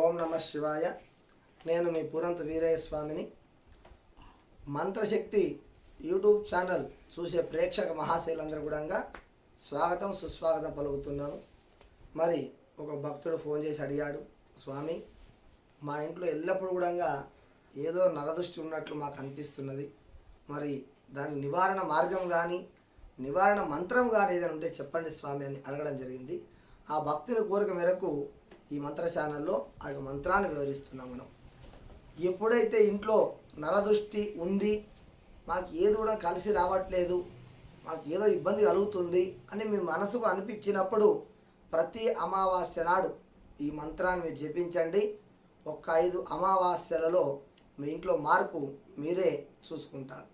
ఓం నమ శివాయ. నేను మీ పురంత వీరయ్య స్వామిని మంత్రశక్తి యూట్యూబ్ ఛానల్ చూసే ప్రేక్షక మహాశైలందరూ కూడా స్వాగతం సుస్వాగతం పలుకుతున్నాను. మరి ఒక భక్తుడు ఫోన్ చేసి అడిగాడు స్వామి మా ఇంట్లో ఎల్లప్పుడూ కూడా ఏదో నరదృష్టి ఉన్నట్లు మాకు అనిపిస్తున్నది. మరి దాని నివారణ మార్గం కానీ నివారణ మంత్రం కానీ ఏదైనా ఉంటే చెప్పండి స్వామి అని అడగడం జరిగింది. ఆ భక్తుని కోరిక మేరకు ఈ మంత్ర ఛానల్లో ఆ యొక్క మంత్రాన్ని వివరిస్తున్నాం మనం. ఎప్పుడైతే ఇంట్లో నరదృష్టి ఉంది మాకు ఏది కూడా కలిసి రావట్లేదు మాకు ఏదో ఇబ్బంది కలుగుతుంది అని మీ మనసుకు అనిపించినప్పుడు ప్రతి అమావాస్య నాడు ఈ మంత్రాన్ని మీరు జపించండి. ఒక ఐదు అమావాస్యలలో మీ ఇంట్లో మార్పు మీరే చూసుకుంటారు.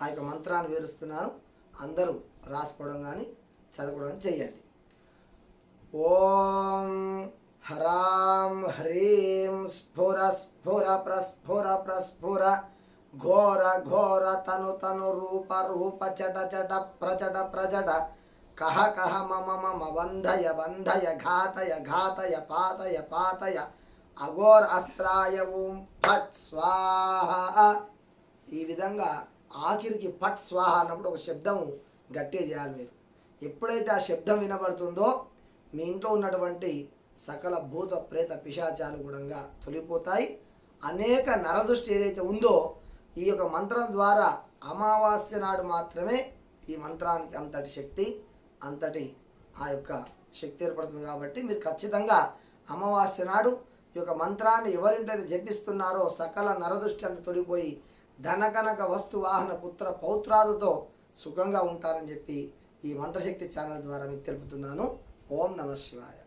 ఆ యొక్క మంత్రాన్ని వివరిస్తున్నాను అందరూ రాసుకోవడం కానీ చదవడం చేయండి. ఓం స్ఫుర ప్రస్ఫుర ప్రస్ఫుర ఘోర ఘోర తను తను రూప రూప చట చట ప్రచట ప్రచట కహ కహ మమ మమ వంధయ వంధయ ఘాతయ ఘాతయ పాతయ పాతయ అఘోర్ అస్త్రాయ ఓం ఫట్ స్వాహ. ఈ విధంగా ఆఖరికి పట్ స్వాహ అన్నప్పుడు ఒక శబ్దము గట్టి చేయాలి మీరు. ఎప్పుడైతే ఆ శబ్దం వినబడుతుందో మీ ఇంట్లో ఉన్నటువంటి సకల భూత ప్రేత పిశాచాలు కూడా తొలిపోతాయి. అనేక నరదృష్టి ఏదైతే ఉందో ఈ యొక్క మంత్రం ద్వారా అమావాస్య నాడు మాత్రమే ఈ మంత్రానికి అంతటి శక్తి అంతటి ఆ యొక్క శక్తి ఏర్పడుతుంది కాబట్టి మీరు ఖచ్చితంగా అమావాస్య నాడు ఈ యొక్క మంత్రాన్ని ఎవరింటైతే జపిస్తున్నారో సకల నరదృష్టి అంత తొలిపోయి ధనకనక వస్తు వాహన పుత్ర పౌత్రాలతో సుఖంగా ఉంటారని చెప్పి ఈ మంత్రశక్తి ఛానల్ ద్వారా మీకు తెలుపుతున్నాను. ఓం నమ శివాయ.